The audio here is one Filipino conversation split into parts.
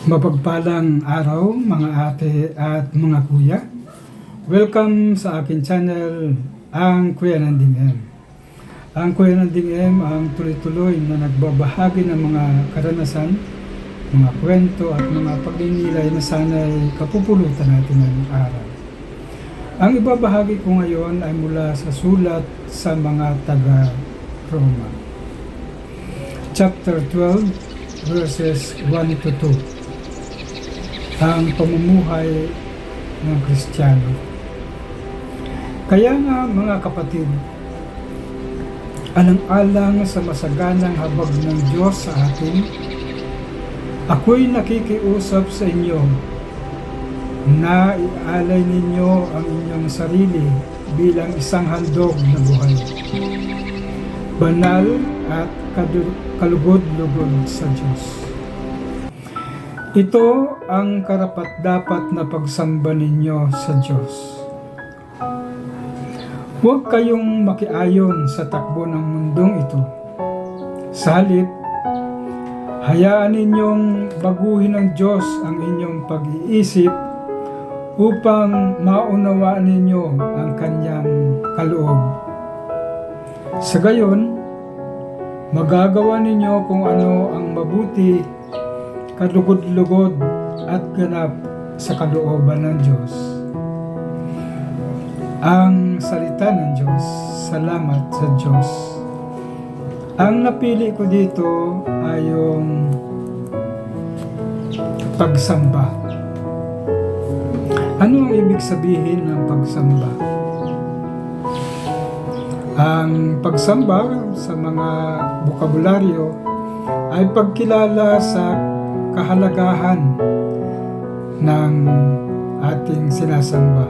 Mapagpalang araw mga ate at mga kuya. Welcome sa akin channel, ang Kuya Nanding M. Ang Kuya Nanding M ang tuloy-tuloy na nagbabahagi ng mga karanasan, mga kwento at mga pagninilay na sana'y kapupulutan natin ngayong araw. Ang ibabahagi ko ngayon ay mula sa sulat sa mga taga-Roma. Chapter 12, verses 1 to 2 ang pamumuhay ng Kristiyano. Kaya nga mga kapatid, alang-alang sa masaganang habag ng Diyos sa atin, ako'y nakikiusap sa inyo na ialay ninyo ang inyong sarili bilang isang handog na buhay. Banal at kalugod-lugod sa Diyos. Ito ang karapat-dapat na pagsamba ninyo sa Diyos. Huwag kayong makiayon sa takbo ng mundong ito. Sa halip, hayaan ninyong baguhin ng Diyos ang inyong pag-iisip upang maunawaan ninyo ang kanyang kaloob. Sa gayon, magagawa ninyo kung ano ang mabuti kalugod-lugod at ganap sa kalooban ng Diyos. Ang salita ng Diyos, salamat sa Diyos. Ang napili ko dito ay yung pagsamba. Ano ang ibig sabihin ng pagsamba? Ang pagsamba sa mga bokabularyo ay pagkilala sa kahalagahan ng ating sinasamba.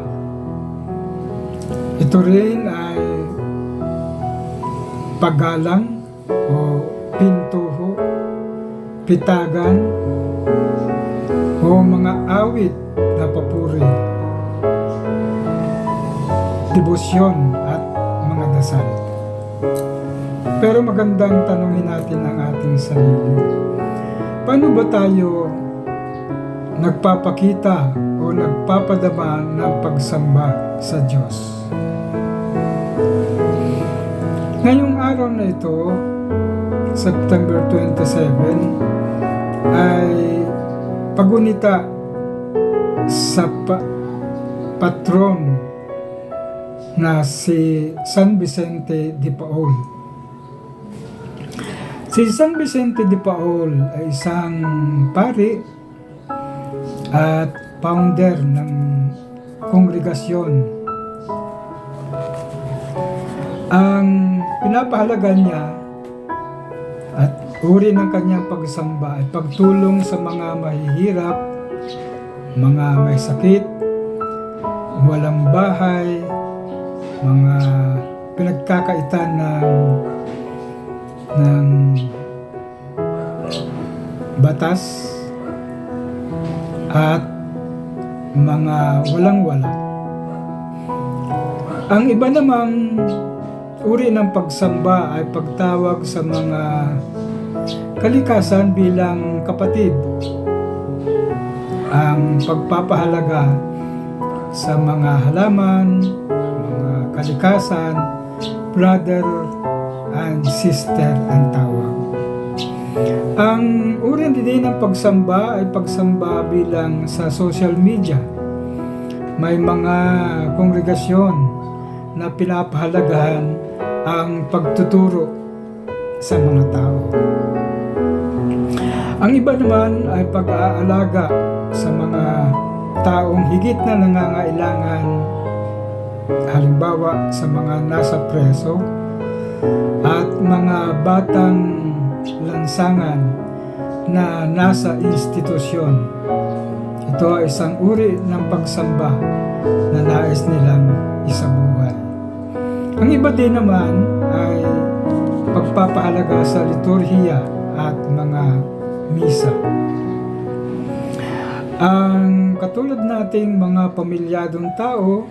Ito rin ay paggalang o pintuho, pitagan o mga awit na papuri, debosyon at mga dasal. Pero magandang tanungin natin ang ating sarili. Paano ba tayo nagpapakita o nagpapadama ng pagsamba sa Diyos? Ngayong araw na ito, September 27, ay pagunita sa pa- patron na si San Vicente de Paul. Si San Vicente de Paul ay isang pari at founder ng kongregasyon. Ang pinapahalaga niya at uri ng kanyang pagsamba ay pagtulong sa mga mahihirap, mga may sakit, walang bahay, mga pinagkakaitan ng ng batas at mga walang-wala. Ang iba namang uri ng pagsamba ay pagtawag sa mga kalikasan bilang kapatid. Ang pagpapahalaga sa mga halaman, mga kalikasan, brother sister ang tawag. Ang uri din ng pagsamba ay pagsamba bilang sa social media. May mga kongregasyon na pinapahalagahan ang pagtuturo sa mga tao. Ang iba naman ay pag-aalaga sa mga taong higit na nangangailangan halimbawa sa mga nasa preso at mga batang lansangan na nasa institusyon. Ito ay isang uri ng pagsamba na nais nilang isabuhay. Ang iba din naman ay pagpapahalaga sa liturhiya at mga misa. Ang katulad nating mga pamilyadong tao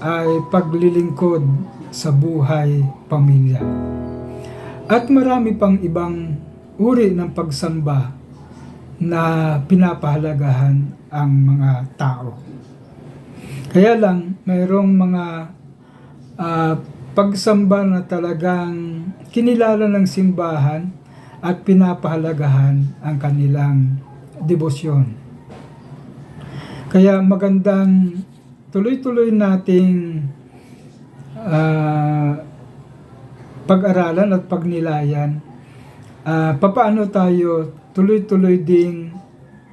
ay paglilingkod sa buhay pamilya. At marami pang ibang uri ng pagsamba na pinapahalagahan ang mga tao. Kaya lang, mayroong mga ah, pagsamba na talagang kinilala ng simbahan at pinapahalagahan ang kanilang debosyon. Kaya magandang tuloy-tuloy nating ah, pag-aralan at pagnilayan ah, papaano tayo tuloy-tuloy ding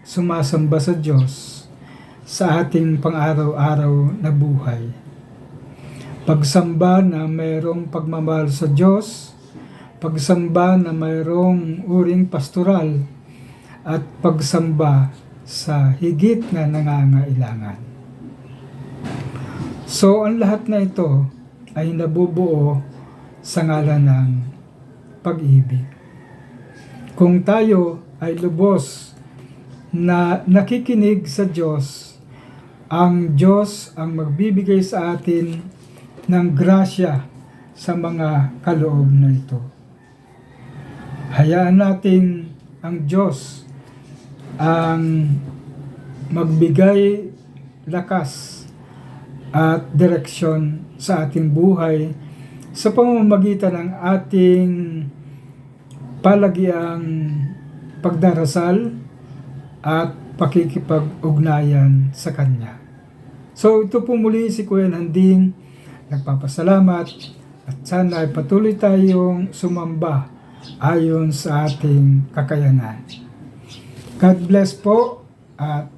sumasamba sa Diyos sa ating pang-araw-araw na buhay. Pagsamba na mayroong pagmamahal sa Diyos, pagsamba na mayroong uring pastoral, at pagsamba sa higit na nangangailangan. So, ang lahat na ito ay nabubuo sa ngalan ng pag-ibig. Kung tayo ay lubos na nakikinig sa Diyos, ang Diyos ang magbibigay sa atin ng grasya sa mga kaloob na ito. Hayaan nating ang Diyos ang magbigay lakas at direksyon sa ating buhay sa pamamagitan ng ating palagiang pagdarasal at pakikipag-ugnayan sa Kanya. So ito po muli si Kuya Nanding nagpapasalamat at sana ay patuloy tayong sumamba ayon sa ating kakayanan. God bless po at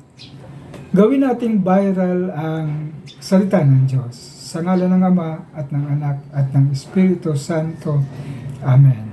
gawin nating viral ang salita ng Diyos. Sa ngala ng Ama at ng Anak at ng Espiritu Santo. Amen.